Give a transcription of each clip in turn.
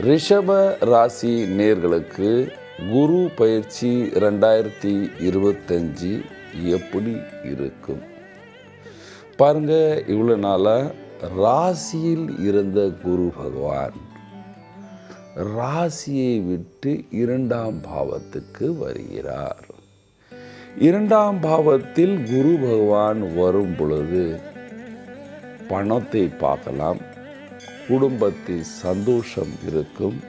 ரிஷப ராசி நேர்களுக்கு குரு பயிற்சி ரெண்டாயிரத்தி இருபத்தஞ்சி எப்படி இருக்கும்? பாருங்க இவ்வளோ நாளாக ராசியில் இருந்த குரு பகவான் ராசியை விட்டு இரண்டாம் பாவத்துக்கு வருகிறார். இரண்டாம் பாவத்தில் குரு பகவான் வரும் பொழுது பணத்தை பார்க்கலாம் குடும்பத்தில் சந்தோஷம் இருக்கும்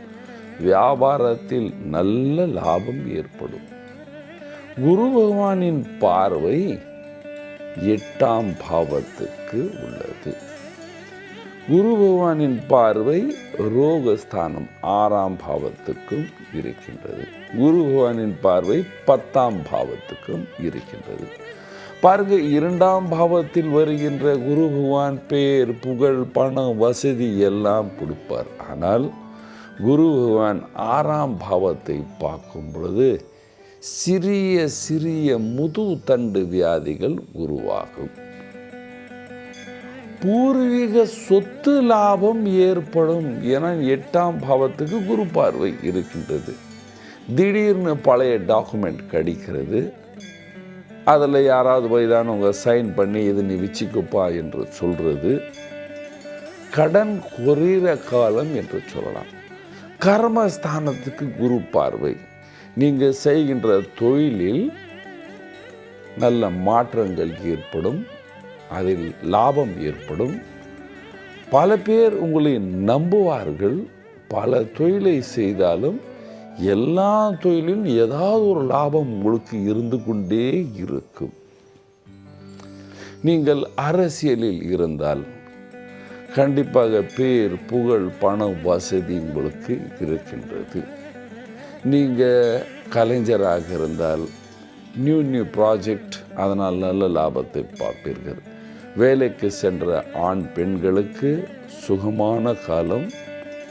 வியாபாரத்தில் நல்ல லாபம் ஏற்படும். குரு பகவானின் பார்வை எட்டாம் பாவத்துக்கு உள்ளது. குரு பகவானின் பார்வை ரோகஸ்தானம் ஆறாம் பாவத்துக்கும் இருக்கின்றது. குரு பகவானின் பார்வை பத்தாம் பாவத்துக்கும் இருக்கின்றது. பாருங்க இரண்டாம் பாவத்தில் வருகின்ற குரு பகவான் பேர் புகழ் பணம் வசதி எல்லாம் கொடுப்பார். ஆனால் குரு பகவான் ஆறாம் பாவத்தை பார்க்கும் பொழுது சிறிய சிறிய முது தண்டு வியாதிகள் உருவாகும். பூர்வீக சொத்து லாபம் ஏற்படும் என எட்டாம் பாவத்துக்கு குரு பார்வை இருக்கின்றது. திடீர்னு பழைய டாக்குமெண்ட் கடிக்கிறது. அதில் யாராவது போய் ஏதாவது உங்கள் சைன் பண்ணி இது நீ வச்சுக்குப்பா என்று சொல்கிறது கடன் குறைகிற காலம் என்று சொல்லலாம். கர்மஸ்தானத்துக்கு குரு பார்வை. நீங்கள் செய்கின்ற தொழிலில் நல்ல மாற்றங்கள் ஏற்படும். அதில் லாபம் ஏற்படும். பல பேர் உங்களை நம்புவார்கள். பல தொழிலை செய்தாலும் எல்லா தொழிலும் ஏதாவது ஒரு லாபம் உங்களுக்கு இருந்து கொண்டே இருக்கும். நீங்கள் அரசியலில் இருந்தால் கண்டிப்பாக பேர் புகழ் பணம் வசதி உங்களுக்கு இருக்கின்றது. நீங்கள் கலைஞராக இருந்தால் நியூ நியூ ப்ராஜெக்ட் அதனால் நல்ல லாபத்தை பார்ப்பீர்கள். வேலைக்கு சென்ற ஆண் பெண்களுக்கு சுகமான காலம்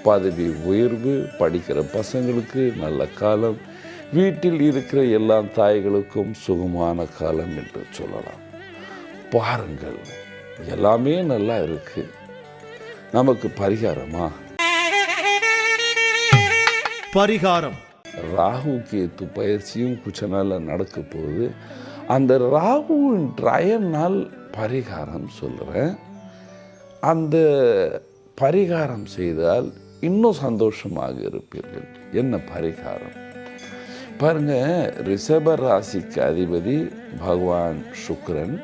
பதவி உயர்வு படிக்கிற பசங்களுக்கு நல்ல காலம் வீட்டில் இருக்கிற எல்லா தாய்களுக்கும் சுகமான காலம் என்று சொல்லலாம். பாருங்கள் எல்லாமே நல்லா இருக்கு. நமக்கு பரிகாரமா? பரிகாரம். ராகு கேத்து பயிற்சியும் கொஞ்ச நாளில் நடக்க போகுது. அந்த ராகுவின் ட்ரயனால் பரிகாரம் சொல்கிறேன் அந்த பரிகாரம் செய்தால் இன்னும் சந்தோஷமாக இருப்பீர்கள். என்ன பரிகாரம்? பாருங்க ரிஷப ராசிக்கு அதிபதி பகவான் சுக்ரன்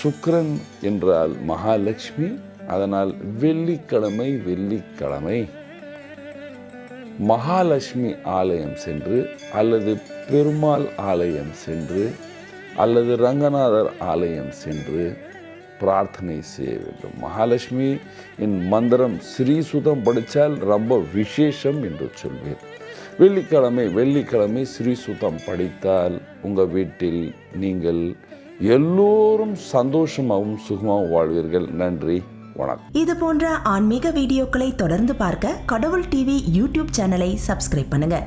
சுக்ரன் என்றால் மகாலட்சுமி அதனால் வெள்ளிக்கிழமை வெள்ளிக்கிழமை. மகாலட்சுமி ஆலயம் சென்று அல்லது பெருமாள் ஆலயம் சென்று அல்லது ரங்கநாதர் ஆலயம் சென்று பிரார்த்தனை செய்ய வேண்டும் மகாலட்சுமி என் மந்திரம் ஸ்ரீசுதம் படித்தால் ரொம்ப விசேஷம் என்று சொல்வேன். வெள்ளிக்கிழமை வெள்ளிக்கிழமை ஸ்ரீசுதம் படித்தால் உங்கள் வீட்டில் நீங்கள் எல்லோரும் சந்தோஷமாகவும் சுகமாகவும் வாழ்வீர்கள். நன்றி வணக்கம். இது போன்ற ஆன்மீக வீடியோக்களை தொடர்ந்து பார்க்க கடவுள் டிவி யூடியூப் சேனலை சப்ஸ்கிரைப் பண்ணுங்க.